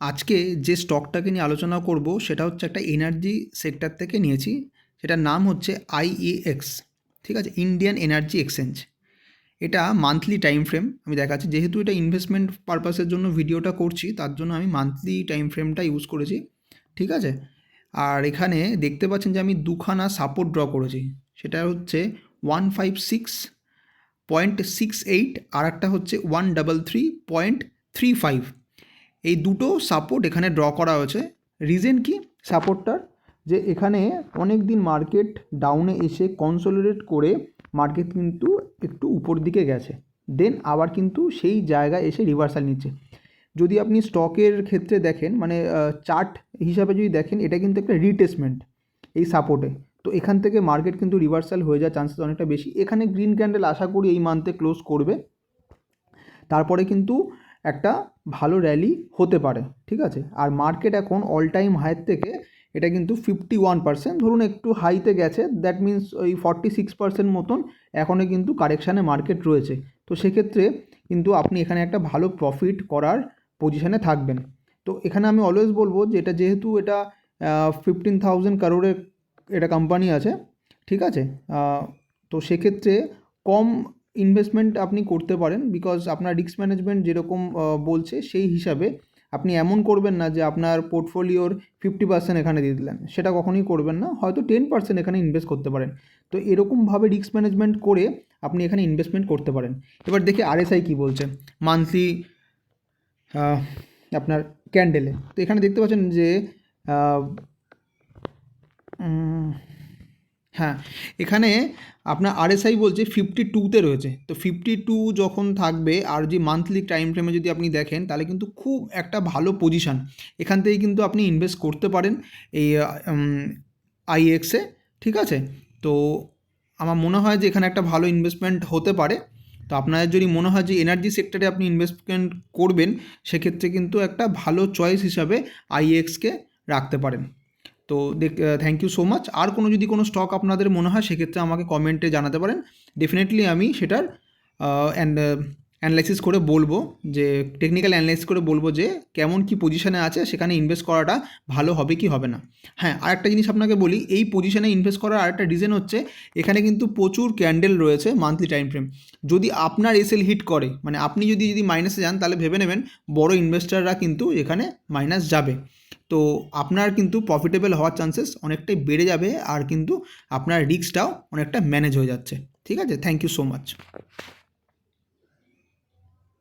আজকে যে স্টকটাকে নিয়ে আলোচনা করব, সেটা হচ্ছে একটা এনার্জি সেক্টর থেকে নিয়েছি। সেটার নাম হচ্ছে আইএএক্স ঠিক আছে? ইন্ডিয়ান এনার্জি এক্সচেঞ্জ এটা মান্থলি টাইম ফ্রেম আমি দেখাচ্ছি। যেহেতু এটা ইনভেস্টমেন্ট পারপাসের জন্য ভিডিওটা করছি, তার জন্য আমি মান্থলি টাইম ফ্রেমটা ইউজ করেছি, ঠিক আছে? আর এখানে দেখতে পাচ্ছেন যে আমি দুখানা সাপোর্ট ড্র করেছি। সেটা হচ্ছে one five six point six eight আর একটা হচ্ছে one double three point three five এই দুটো সাপোর্ট এখানে ড্র করা হয়েছে। রিজেন কি? সাপোর্টটার যে এখানে অনেক দিন মার্কেট ডাউনে এসে কনসোলিডেট করে মার্কেট কিন্তু একটু উপর দিকে গেছে। দেন আবার কিন্তু সেই জায়গায় এসে রিভার্সাল নিচ্ছে। যদি আপনি স্টকের ক্ষেত্রে দেখেন মানে চার্ট হিসাবে যদি দেখেন, এটা কিন্তু একটা রিটেসমেন্ট এই সাপোর্টে তো এখান থেকে মার্কেট কিন্তু রিভার্সাল হয়ে যাওয়ার চান্সেস অনেকটা বেশি। এখানে গ্রিন ক্যান্ডেল আশা করি এই মান্থে ক্লোজ করবে। তারপরে কিন্তু একটা ভালো র্যালি হতে পারে, ঠিক আছে? আর মার্কেট এখন অল টাইম হাইয়ের থেকে এটা কিন্তু ফিফটি ওয়ান পার্সেন্ট ধরুন একটু হাইতে গেছে দ্যাট মিন্স ওই ফর্টি সিক্স পার্সেন্ট মতন এখনও কিন্তু কারেকশানে মার্কেট রয়েছে। তো সেক্ষেত্রে কিন্তু আপনি এখানে একটা ভালো প্রফিট করার পজিশানে থাকবেন। তো এখানে আমি অলওয়েজ বলব যে এটা যেহেতু এটা ফিফটিন থাউজেন্ড কারোরের এটা কোম্পানি আছে, ঠিক আছে? তো সেক্ষেত্রে কম ইনভেস্টমেন্ট আপনি করতে পারেন বিকজ আপনার রিস্ক ম্যানেজমেন্ট যেরকম বলছে সেই হিসাবে আপনি এমন করবেন না যে আপনার পোর্টফোলিওর ফিফটি পার্সেন্ট এখানে দিয়ে দিলেন। সেটা কখনোই করবেন না, হয়তো টেন পার্সেন্ট এখানে ইনভেস্ট করতে পারেন। তো এরকমভাবে রিস্ক ম্যানেজমেন্ট করে আপনি এখানে ইনভেস্টমেন্ট করতে পারেন। এবার দেখি আরএসআই কী বলছে। মান্থলি আপনার ক্যান্ডেলে তো এখানে দেখতে পাচ্ছেন যে হ্যাঁ এখানে আপনার আরএসআই বলছে ফিফটি টুতে রয়েছে। তো ফিফটি টু যখন থাকবে, আর যে মান্থলি টাইম ফ্রেমে যদি আপনি দেখেন, তাহলে কিন্তু খুব একটা ভালো পজিশান এখান থেকে কিন্তু আপনি ইনভেস্ট করতে পারেন এই আইএক্সে ঠিক আছে? তো আমার মনে হয় যে এখানে একটা ভালো ইনভেস্টমেন্ট হতে পারে। তো আপনাদের যদি মনে হয় যে এনার্জি সেক্টরে আপনি ইনভেস্টমেন্ট করবেন, সেক্ষেত্রে কিন্তু একটা ভালো চয়েস হিসাবে আইএক্সকে রাখতে পারেন। তো দেখ থ্যাংক ইউ সো মাচ আর কোনো যদি কোনো স্টক আপনাদের মনে হয়, সেক্ষেত্রে আমাকে কমেন্টে জানাতে পারেন। ডেফিনেটলি আমি সেটার অ্যান্ড অ্যানালাইসিস করে বলব যে টেকনিক্যাল অ্যানালাইসিস করে বলব যে, কেমন কি পজিশানে আছে, সেখানে ইনভেস্ট করাটা ভালো হবে কি হবে না। হ্যাঁ আর একটা জিনিস আপনাকে বলি, এই পজিশানে ইনভেস্ট করার আরেকটা রিজন হচ্ছে, এখানে কিন্তু প্রচুর ক্যান্ডেল রয়েছে মান্থলি টাইম ফ্রেম যদি আপনার এসএল হিট করে মানে আপনি যদি যদি মাইনাসে যান, তাহলে ভেবে নেবেন, বড় ইনভেস্টাররা কিন্তু এখানে মাইনাস যাবে। তো আপনার কিন্তু প্রফিটেবল হওয়ার চান্সেস অনেকটাই বেড়ে যাবে আর কিন্তু আপনার রিস্কটাও অনেকটা ম্যানেজ হয়ে যাচ্ছে। ঠিক আছে? Thank you so much